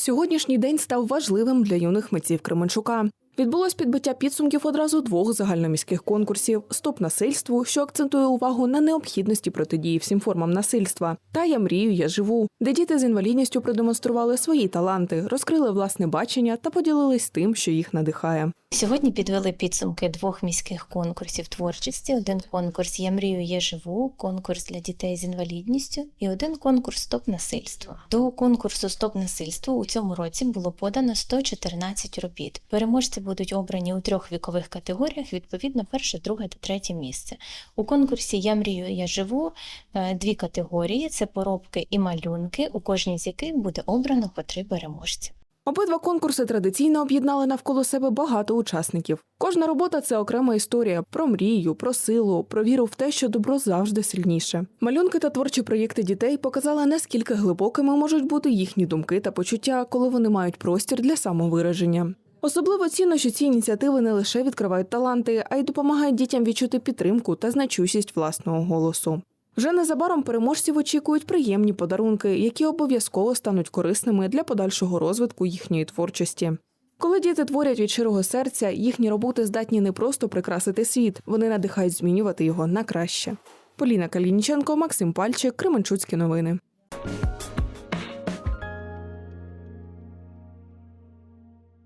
Сьогоднішній день став важливим для юних митців Кременчука. Відбулось підбиття підсумків одразу двох загальноміських конкурсів: Стоп насильству, що акцентує увагу на необхідності протидії всім формам насильства, та Я мрію, я живу, де діти з інвалідністю продемонстрували свої таланти, розкрили власне бачення та поділились тим, що їх надихає. Сьогодні підвели підсумки двох міських конкурсів творчості. Один конкурс Я мрію, я живу, конкурс для дітей з інвалідністю, і один конкурс Стоп насильство. До конкурсу Стоп насильство у цьому році було подано 114 робіт. Переможці будуть обрані у трьох вікових категоріях, відповідно, перше, друге та третє місце. У конкурсі Я мрію, я живу е, дві категорії: це поробки і малюнки, у кожній з яких буде обрано по три переможці. Обидва конкурси традиційно об'єднали навколо себе багато учасників. Кожна робота це окрема історія про мрію, про силу, про віру в те, що добро завжди сильніше. Малюнки та творчі проєкти дітей показали, наскільки глибокими можуть бути їхні думки та почуття, коли вони мають простір для самовираження. Особливо цінно, що ці ініціативи не лише відкривають таланти, а й допомагають дітям відчути підтримку та значущість власного голосу. Вже незабаром переможців очікують приємні подарунки, які обов'язково стануть корисними для подальшого розвитку їхньої творчості. Коли діти творять від щирого серця, їхні роботи здатні не просто прикрасити світ, вони надихають змінювати його на краще. Поліна Калініченко, Максим Пальчик, Кременчуцькі новини.